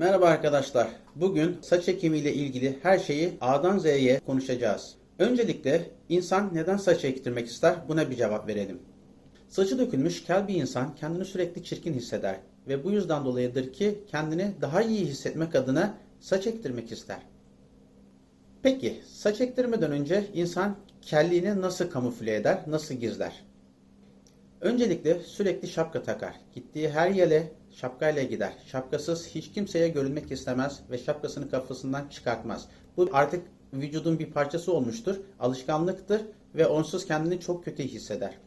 Merhaba arkadaşlar. Bugün saç ekimiyle ilgili her şeyi A'dan Z'ye konuşacağız. Öncelikle insan neden saç ektirmek ister? Buna bir cevap verelim. Saçı dökülmüş kel bir insan kendini sürekli çirkin hisseder ve bu yüzden dolayıdır ki kendini daha iyi hissetmek adına saç ektirmek ister. Peki saç ektirmeden önce insan kelliğini nasıl kamufle eder, nasıl gizler? Öncelikle sürekli şapka takar. Gittiği her yere şapkayla gider. Şapkasız hiç kimseye görünmek istemez ve şapkasını kafasından çıkartmaz. Bu artık vücudun bir parçası olmuştur, alışkanlıktır ve onsuz kendini çok kötü hisseder.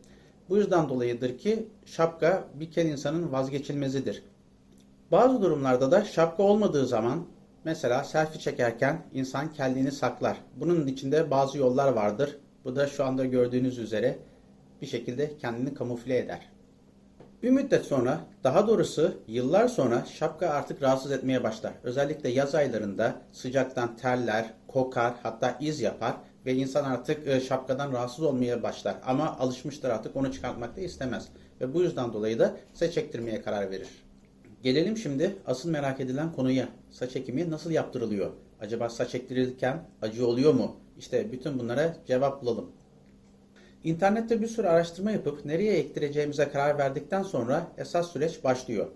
Bu yüzden dolayıdır ki şapka bir kere insanın vazgeçilmezidir. Bazı durumlarda da şapka olmadığı zaman mesela selfie çekerken insan kelliğini saklar. Bunun içinde bazı yollar vardır. Bu da şu anda gördüğünüz üzere bir şekilde kendini kamufle eder. Bir müddet sonra, daha doğrusu yıllar sonra şapka artık rahatsız etmeye başlar. Özellikle yaz aylarında sıcaktan terler, kokar, hatta iz yapar ve insan artık e, şapkadan rahatsız olmaya başlar. Ama alışmıştır artık onu çıkartmak da istemez. Ve bu yüzden dolayı da saç ektirmeye karar verir. Gelelim şimdi asıl merak edilen konuya. Saç ekimi nasıl yaptırılıyor? Acaba saç ektirirken acı oluyor mu? İşte bütün bunlara cevap bulalım. İnternette bir sürü araştırma yapıp nereye ektireceğimize karar verdikten sonra esas süreç başlıyor.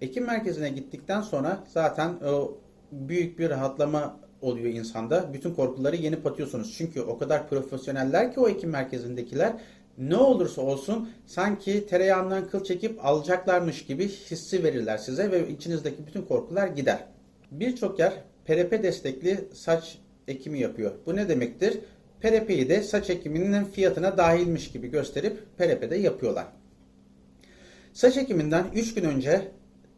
Ekim merkezine gittikten sonra zaten o büyük bir rahatlama oluyor insanda. Bütün korkuları yenip atıyorsunuz. Çünkü o kadar profesyoneller ki o ekim merkezindekiler ne olursa olsun sanki tereyağından kıl çekip alacaklarmış gibi hissi verirler size ve içinizdeki bütün korkular gider. Birçok yer PRP destekli saç ekimi yapıyor. Bu ne demektir? PRP'yi de saç ekiminin fiyatına dahilmiş gibi gösterip PRP'de yapıyorlar. Saç ekiminden 3 gün önce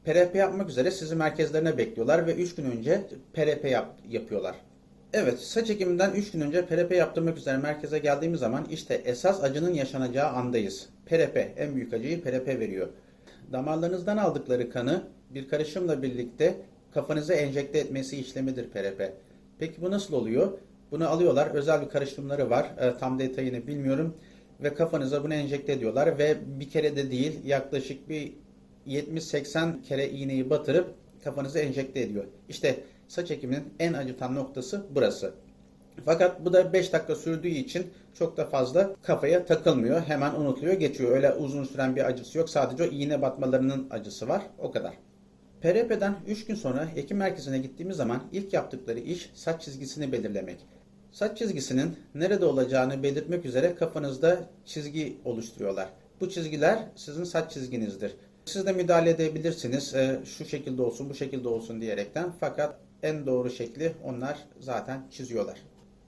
PRP yapmak üzere sizi merkezlerine bekliyorlar ve 3 gün önce PRP yap, yapıyorlar. Evet, saç ekiminden 3 gün önce PRP yaptırmak üzere merkeze geldiğimiz zaman işte esas acının yaşanacağı andayız. PRP, en büyük acıyı PRP veriyor. Damarlarınızdan aldıkları kanı bir karışımla birlikte kafanıza enjekte etmesi işlemidir PRP. Peki bu nasıl oluyor? Bunu alıyorlar, özel bir karışımları var. E, tam detayını bilmiyorum. Ve kafanıza bunu enjekte ediyorlar ve bir kere de değil yaklaşık bir 70-80 kere iğneyi batırıp kafanıza enjekte ediyor. İşte saç ekiminin en acıtan noktası burası. Fakat bu da 5 dakika sürdüğü için çok da fazla kafaya takılmıyor. Hemen unutuluyor, geçiyor. Öyle uzun süren bir acısı yok. Sadece o iğne batmalarının acısı var. O kadar. PRP'den 3 gün sonra ekim merkezine gittiğimiz zaman ilk yaptıkları iş saç çizgisini belirlemek. Saç çizgisinin nerede olacağını belirtmek üzere kafanızda çizgi oluşturuyorlar. Bu çizgiler sizin saç çizginizdir. Siz de müdahale edebilirsiniz. e, şu şekilde olsun, bu şekilde olsun diyerekten. Fakat en doğru şekli onlar zaten çiziyorlar.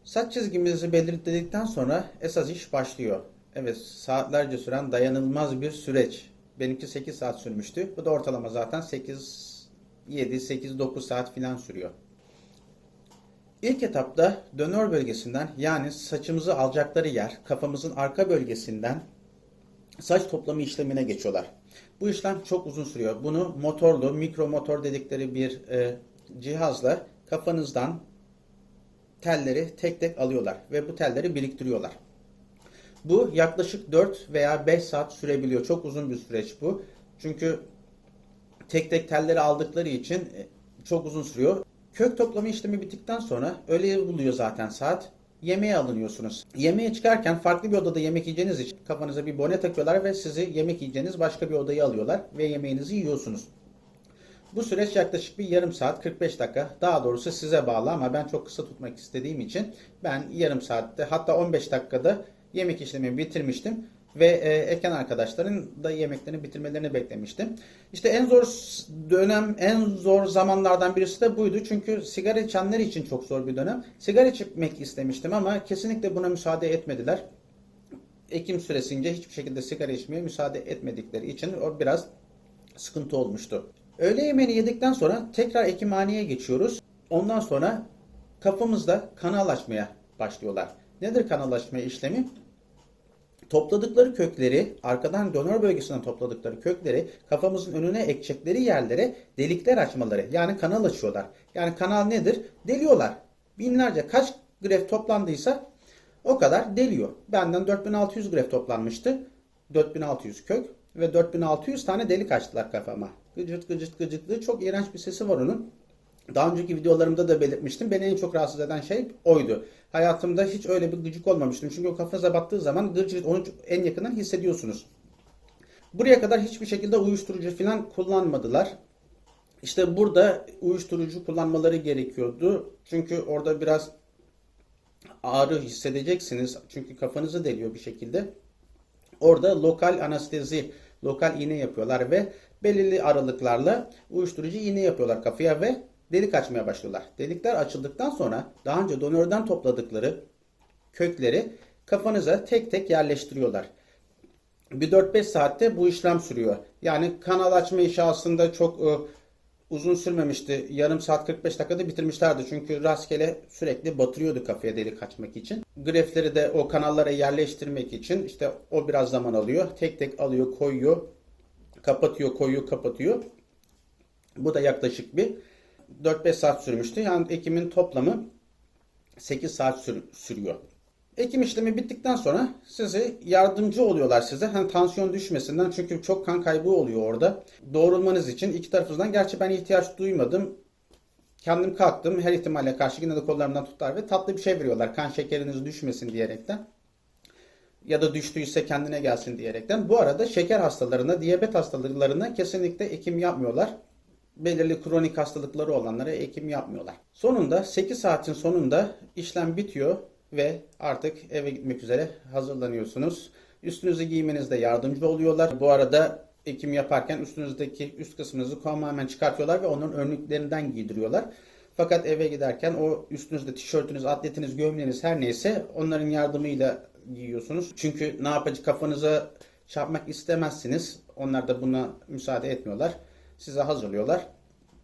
Saç çizgimizi belirledikten sonra esas iş başlıyor. Evet, saatlerce süren dayanılmaz bir süreç. Benimki 8 saat sürmüştü. Bu da ortalama zaten 8 7 8 9 saat filan sürüyor. İlk etapta dönör bölgesinden yani saçımızı alacakları yer kafamızın arka bölgesinden saç toplama işlemine geçiyorlar. Bu işlem çok uzun sürüyor. Bunu motorlu, mikro motor dedikleri bir e, cihazla kafanızdan telleri tek tek alıyorlar ve bu telleri biriktiriyorlar. Bu yaklaşık 4 veya 5 saat sürebiliyor. Çok uzun bir süreç bu. Çünkü tek tek telleri aldıkları için e, çok uzun sürüyor. Kök toplama işlemi bittikten sonra öğleyi buluyor zaten saat. Yemeğe alınıyorsunuz. Yemeğe çıkarken farklı bir odada yemek yiyeceğiniz için kafanıza bir bone takıyorlar ve sizi yemek yiyeceğiniz başka bir odaya alıyorlar ve yemeğinizi yiyorsunuz. Bu süreç yaklaşık bir yarım saat 45 dakika. Daha doğrusu size bağlı ama ben çok kısa tutmak istediğim için ben yarım saatte hatta 15 dakikada yemek işlemimi bitirmiştim ve e, eken arkadaşların da yemeklerini bitirmelerini beklemiştim. İşte en zor dönem, en zor zamanlardan birisi de buydu. Çünkü sigara içenler için çok zor bir dönem. Sigara içmek istemiştim ama kesinlikle buna müsaade etmediler. Ekim süresince hiçbir şekilde sigara içmeye müsaade etmedikleri için o biraz sıkıntı olmuştu. Öğle yemeğini yedikten sonra tekrar ekimhaneye geçiyoruz. Ondan sonra kafamızda kanal açmaya başlıyorlar. Nedir kanal açma işlemi? Topladıkları kökleri, arkadan donör bölgesinden topladıkları kökleri kafamızın önüne ekecekleri yerlere delikler açmaları. Yani kanal açıyorlar. Yani kanal nedir? Deliyorlar. Binlerce kaç gref toplandıysa o kadar deliyor. Benden 4600 gref toplanmıştı. 4600 kök ve 4600 tane delik açtılar kafama. Gıcırt gıcırt gıcırtlı çok iğrenç bir sesi var onun. Daha önceki videolarımda da belirtmiştim. Beni en çok rahatsız eden şey oydu. Hayatımda hiç öyle bir gıcık olmamıştım. Çünkü o kafanıza battığı zaman gıcırt onu en yakından hissediyorsunuz. Buraya kadar hiçbir şekilde uyuşturucu falan kullanmadılar. İşte burada uyuşturucu kullanmaları gerekiyordu. Çünkü orada biraz ağrı hissedeceksiniz. Çünkü kafanızı deliyor bir şekilde. Orada lokal anestezi, lokal iğne yapıyorlar ve belirli aralıklarla uyuşturucu iğne yapıyorlar kafaya ve delik açmaya başlıyorlar. Delikler açıldıktan sonra daha önce donörden topladıkları kökleri kafanıza tek tek yerleştiriyorlar. Bir 4-5 saatte bu işlem sürüyor. Yani kanal açma işi aslında çok e, uzun sürmemişti. Yarım saat 45 dakikada bitirmişlerdi. Çünkü rastgele sürekli batırıyordu kafaya delik açmak için. Grefleri de o kanallara yerleştirmek için işte o biraz zaman alıyor. Tek tek alıyor, koyuyor, kapatıyor, koyuyor, kapatıyor. Bu da yaklaşık bir 4-5 saat sürmüştü. Yani ekimin toplamı 8 saat sür- sürüyor. Ekim işlemi bittikten sonra sizi yardımcı oluyorlar size. Hani tansiyon düşmesinden çünkü çok kan kaybı oluyor orada. Doğrulmanız için iki tarafınızdan gerçi ben ihtiyaç duymadım. Kendim kalktım. Her ihtimale karşı yine de kollarımdan tuttular ve tatlı bir şey veriyorlar. Kan şekeriniz düşmesin diyerekten. Ya da düştüyse kendine gelsin diyerekten. Bu arada şeker hastalarına, diyabet hastalarına kesinlikle ekim yapmıyorlar belirli kronik hastalıkları olanlara ekim yapmıyorlar. Sonunda 8 saatin sonunda işlem bitiyor ve artık eve gitmek üzere hazırlanıyorsunuz. Üstünüzü giymenizde yardımcı oluyorlar. Bu arada ekim yaparken üstünüzdeki üst kısmınızı tamamen çıkartıyorlar ve onun önlüklerinden giydiriyorlar. Fakat eve giderken o üstünüzde tişörtünüz, atletiniz, gömleğiniz her neyse onların yardımıyla giyiyorsunuz. Çünkü ne yapacak kafanıza çarpmak istemezsiniz. Onlar da buna müsaade etmiyorlar. Size hazırlıyorlar.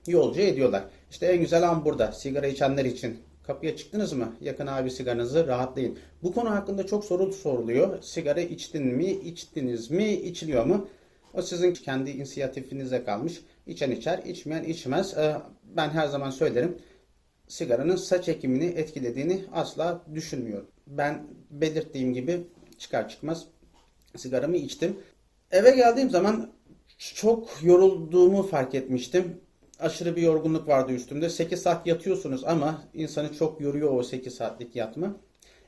Yolcu ediyorlar. İşte en güzel an burada. Sigara içenler için. Kapıya çıktınız mı? Yakın abi sigaranızı rahatlayın. Bu konu hakkında çok soru soruluyor. Sigara içtin mi? içtiniz mi? içiliyor mu? O sizin kendi inisiyatifinize kalmış. İçen içer, içmeyen içmez. Ee, Ben her zaman söylerim. Sigaranın saç ekimini etkilediğini asla düşünmüyorum. Ben belirttiğim gibi çıkar çıkmaz sigaramı içtim. Eve geldiğim zaman çok yorulduğumu fark etmiştim. Aşırı bir yorgunluk vardı üstümde. 8 saat yatıyorsunuz ama insanı çok yoruyor o 8 saatlik yatma.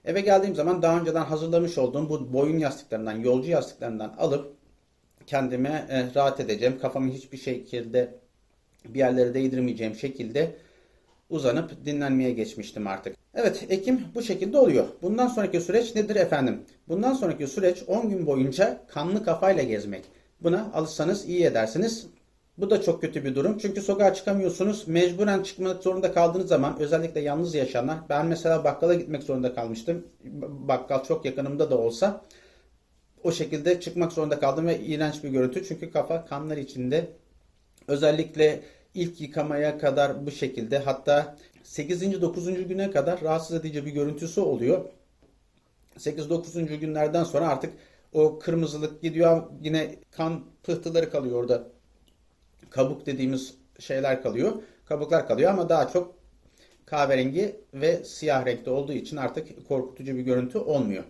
Eve geldiğim zaman daha önceden hazırlamış olduğum bu boyun yastıklarından, yolcu yastıklarından alıp kendime e, rahat edeceğim. Kafamı hiçbir şekilde bir yerlere değdirmeyeceğim şekilde uzanıp dinlenmeye geçmiştim artık. Evet, Ekim bu şekilde oluyor. Bundan sonraki süreç nedir efendim? Bundan sonraki süreç 10 gün boyunca kanlı kafayla gezmek. Buna alışsanız iyi edersiniz. Bu da çok kötü bir durum. Çünkü sokağa çıkamıyorsunuz. Mecburen çıkmak zorunda kaldığınız zaman özellikle yalnız yaşayanlar. Ben mesela bakkala gitmek zorunda kalmıştım. Bakkal çok yakınımda da olsa o şekilde çıkmak zorunda kaldım ve iğrenç bir görüntü. Çünkü kafa kanlar içinde. Özellikle ilk yıkamaya kadar bu şekilde hatta 8. 9. güne kadar rahatsız edici bir görüntüsü oluyor. 8-9. günlerden sonra artık o kırmızılık gidiyor yine kan pıhtıları kalıyor orada. Kabuk dediğimiz şeyler kalıyor. Kabuklar kalıyor ama daha çok kahverengi ve siyah renkte olduğu için artık korkutucu bir görüntü olmuyor.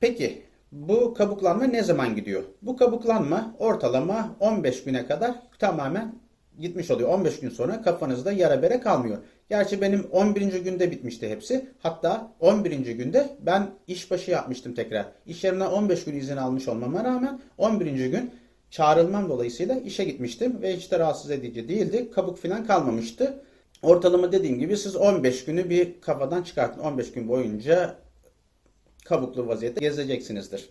Peki bu kabuklanma ne zaman gidiyor? Bu kabuklanma ortalama 15 güne kadar tamamen gitmiş oluyor. 15 gün sonra kafanızda yara bere kalmıyor. Gerçi benim 11. günde bitmişti hepsi. Hatta 11. günde ben işbaşı yapmıştım tekrar. İş yerimden 15 gün izin almış olmama rağmen 11. gün çağrılmam dolayısıyla işe gitmiştim ve hiç de rahatsız edici değildi. Kabuk falan kalmamıştı. Ortalama dediğim gibi siz 15 günü bir kafadan çıkartın. 15 gün boyunca kabuklu vaziyette gezeceksinizdir.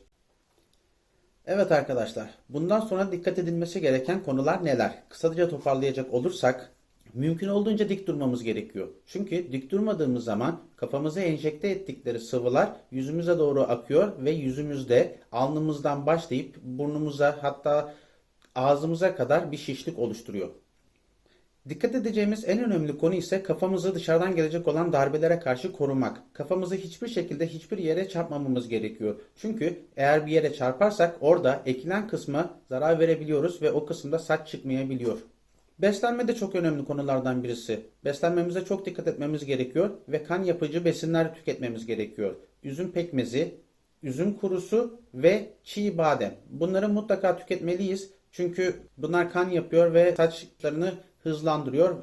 Evet arkadaşlar, bundan sonra dikkat edilmesi gereken konular neler? Kısaca toparlayacak olursak, mümkün olduğunca dik durmamız gerekiyor. Çünkü dik durmadığımız zaman kafamıza enjekte ettikleri sıvılar yüzümüze doğru akıyor ve yüzümüzde alnımızdan başlayıp burnumuza hatta ağzımıza kadar bir şişlik oluşturuyor. Dikkat edeceğimiz en önemli konu ise kafamızı dışarıdan gelecek olan darbelere karşı korumak. Kafamızı hiçbir şekilde hiçbir yere çarpmamamız gerekiyor. Çünkü eğer bir yere çarparsak orada ekilen kısma zarar verebiliyoruz ve o kısımda saç çıkmayabiliyor. Beslenme de çok önemli konulardan birisi. Beslenmemize çok dikkat etmemiz gerekiyor ve kan yapıcı besinler tüketmemiz gerekiyor. Üzüm pekmezi, üzüm kurusu ve çiğ badem. Bunları mutlaka tüketmeliyiz. Çünkü bunlar kan yapıyor ve saçlarını hızlandırıyor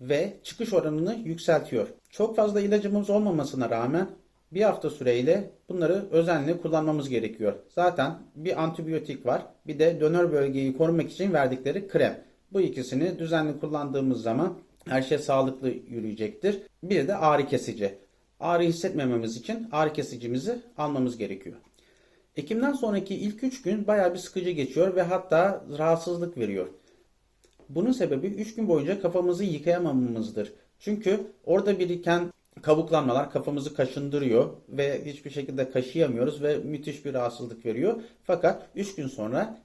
ve çıkış oranını yükseltiyor. Çok fazla ilacımız olmamasına rağmen bir hafta süreyle bunları özenle kullanmamız gerekiyor. Zaten bir antibiyotik var, bir de dönör bölgeyi korumak için verdikleri krem. Bu ikisini düzenli kullandığımız zaman her şey sağlıklı yürüyecektir. Bir de ağrı kesici. Ağrı hissetmememiz için ağrı kesicimizi almamız gerekiyor. Ekim'den sonraki ilk 3 gün bayağı bir sıkıcı geçiyor ve hatta rahatsızlık veriyor. Bunun sebebi 3 gün boyunca kafamızı yıkayamamamızdır. Çünkü orada biriken kabuklanmalar kafamızı kaşındırıyor ve hiçbir şekilde kaşıyamıyoruz ve müthiş bir rahatsızlık veriyor. Fakat 3 gün sonra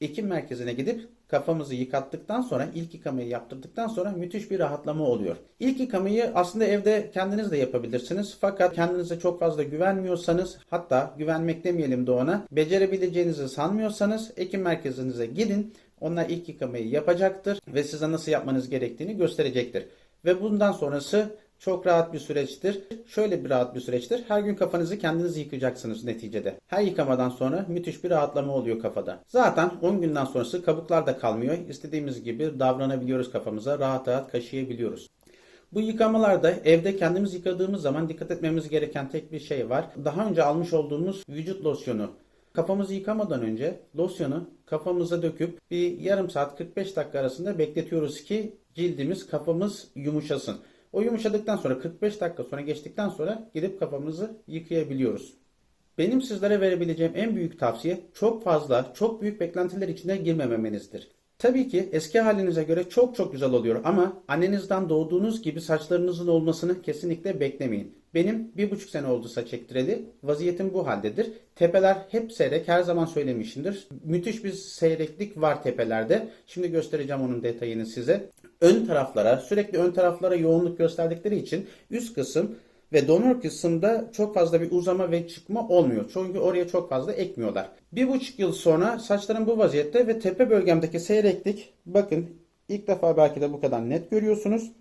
ekim merkezine gidip kafamızı yıkattıktan sonra ilk yıkamayı yaptırdıktan sonra müthiş bir rahatlama oluyor. İlk yıkamayı aslında evde kendiniz de yapabilirsiniz. Fakat kendinize çok fazla güvenmiyorsanız hatta güvenmek demeyelim de ona becerebileceğinizi sanmıyorsanız ekim merkezinize gidin. Onlar ilk yıkamayı yapacaktır ve size nasıl yapmanız gerektiğini gösterecektir. Ve bundan sonrası çok rahat bir süreçtir. Şöyle bir rahat bir süreçtir. Her gün kafanızı kendiniz yıkayacaksınız neticede. Her yıkamadan sonra müthiş bir rahatlama oluyor kafada. Zaten 10 günden sonrası kabuklar da kalmıyor. İstediğimiz gibi davranabiliyoruz kafamıza. Rahat rahat kaşıyabiliyoruz. Bu yıkamalarda evde kendimiz yıkadığımız zaman dikkat etmemiz gereken tek bir şey var. Daha önce almış olduğumuz vücut losyonu. Kafamızı yıkamadan önce losyonu kafamıza döküp bir yarım saat 45 dakika arasında bekletiyoruz ki cildimiz kafamız yumuşasın. O yumuşadıktan sonra 45 dakika sonra geçtikten sonra gidip kafamızı yıkayabiliyoruz. Benim sizlere verebileceğim en büyük tavsiye çok fazla, çok büyük beklentiler içine girmememenizdir. Tabii ki eski halinize göre çok çok güzel oluyor ama annenizden doğduğunuz gibi saçlarınızın olmasını kesinlikle beklemeyin. Benim bir buçuk sene oldu saç ektireli. Vaziyetim bu haldedir. Tepeler hep seyrek. Her zaman söylemişimdir. Müthiş bir seyreklik var tepelerde. Şimdi göstereceğim onun detayını size. Ön taraflara, sürekli ön taraflara yoğunluk gösterdikleri için üst kısım ve donör kısımda çok fazla bir uzama ve çıkma olmuyor. Çünkü oraya çok fazla ekmiyorlar. Bir buçuk yıl sonra saçlarım bu vaziyette ve tepe bölgemdeki seyreklik bakın ilk defa belki de bu kadar net görüyorsunuz.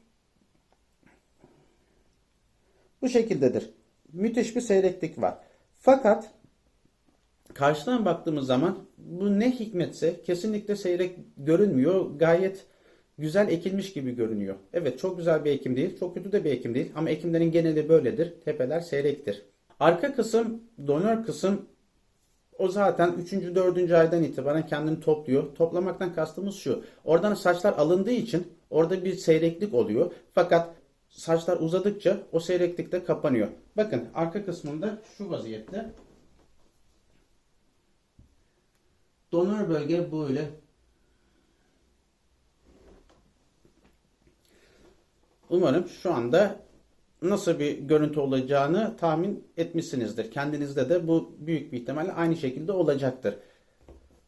Bu şekildedir. Müthiş bir seyreklik var. Fakat karşıdan baktığımız zaman bu ne hikmetse kesinlikle seyrek görünmüyor. Gayet güzel ekilmiş gibi görünüyor. Evet çok güzel bir ekim değil. Çok kötü de bir ekim değil. Ama ekimlerin geneli böyledir. Tepeler seyrektir. Arka kısım, donör kısım o zaten 3. 4. aydan itibaren kendini topluyor. Toplamaktan kastımız şu. Oradan saçlar alındığı için orada bir seyreklik oluyor. Fakat saçlar uzadıkça o seyreklik de kapanıyor. Bakın arka kısmında şu vaziyette. Donör bölge böyle. Umarım şu anda nasıl bir görüntü olacağını tahmin etmişsinizdir. Kendinizde de bu büyük bir ihtimalle aynı şekilde olacaktır.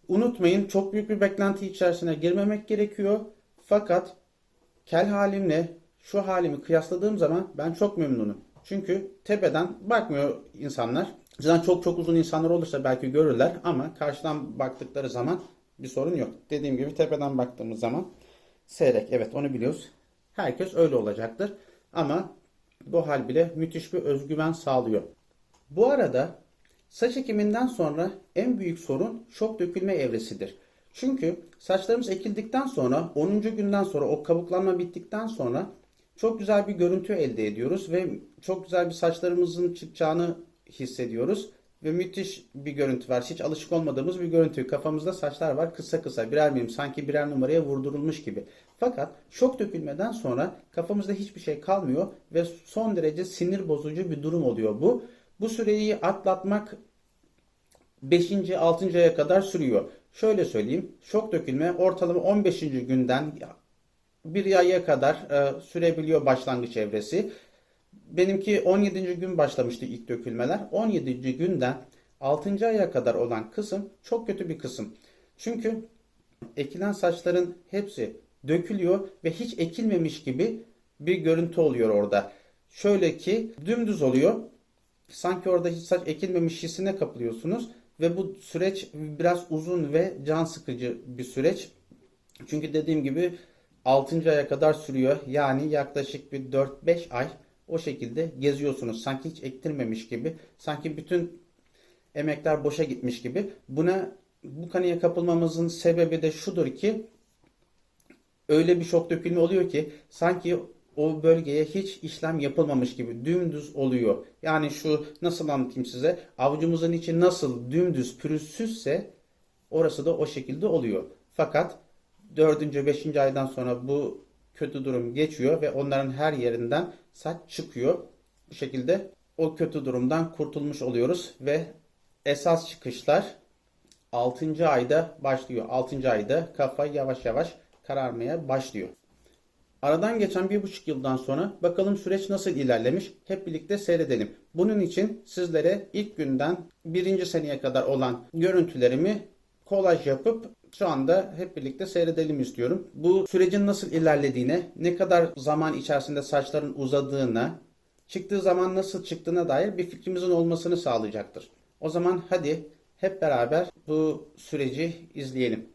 Unutmayın çok büyük bir beklenti içerisine girmemek gerekiyor. Fakat kel halimle şu halimi kıyasladığım zaman ben çok memnunum. Çünkü tepeden bakmıyor insanlar. Zaten çok çok uzun insanlar olursa belki görürler ama karşıdan baktıkları zaman bir sorun yok. Dediğim gibi tepeden baktığımız zaman seyrek. Evet onu biliyoruz. Herkes öyle olacaktır. Ama bu hal bile müthiş bir özgüven sağlıyor. Bu arada saç ekiminden sonra en büyük sorun şok dökülme evresidir. Çünkü saçlarımız ekildikten sonra 10. günden sonra o kabuklanma bittikten sonra çok güzel bir görüntü elde ediyoruz ve çok güzel bir saçlarımızın çıkacağını hissediyoruz. Ve müthiş bir görüntü var. Hiç alışık olmadığımız bir görüntü. Kafamızda saçlar var kısa kısa birer milim sanki birer numaraya vurdurulmuş gibi. Fakat şok dökülmeden sonra kafamızda hiçbir şey kalmıyor ve son derece sinir bozucu bir durum oluyor bu. Bu süreyi atlatmak 5. 6. aya kadar sürüyor. Şöyle söyleyeyim. Şok dökülme ortalama 15. günden bir aya kadar e, sürebiliyor başlangıç evresi. Benimki 17. gün başlamıştı ilk dökülmeler. 17. günden 6. aya kadar olan kısım çok kötü bir kısım. Çünkü ekilen saçların hepsi dökülüyor ve hiç ekilmemiş gibi bir görüntü oluyor orada. Şöyle ki dümdüz oluyor. Sanki orada hiç saç ekilmemiş hissine kapılıyorsunuz ve bu süreç biraz uzun ve can sıkıcı bir süreç. Çünkü dediğim gibi 6. aya kadar sürüyor. Yani yaklaşık bir 4-5 ay o şekilde geziyorsunuz. Sanki hiç ektirmemiş gibi. Sanki bütün emekler boşa gitmiş gibi. Buna Bu kanıya kapılmamızın sebebi de şudur ki öyle bir şok dökülme oluyor ki sanki o bölgeye hiç işlem yapılmamış gibi dümdüz oluyor. Yani şu nasıl anlatayım size? Avucumuzun içi nasıl dümdüz pürüzsüzse orası da o şekilde oluyor. Fakat 4. 5. aydan sonra bu kötü durum geçiyor ve onların her yerinden saç çıkıyor. Bu şekilde o kötü durumdan kurtulmuş oluyoruz ve esas çıkışlar 6. ayda başlıyor. 6. ayda kafa yavaş yavaş kararmaya başlıyor. Aradan geçen bir buçuk yıldan sonra bakalım süreç nasıl ilerlemiş hep birlikte seyredelim. Bunun için sizlere ilk günden birinci seneye kadar olan görüntülerimi kolaj yapıp şu anda hep birlikte seyredelim istiyorum. Bu sürecin nasıl ilerlediğine, ne kadar zaman içerisinde saçların uzadığına, çıktığı zaman nasıl çıktığına dair bir fikrimizin olmasını sağlayacaktır. O zaman hadi hep beraber bu süreci izleyelim.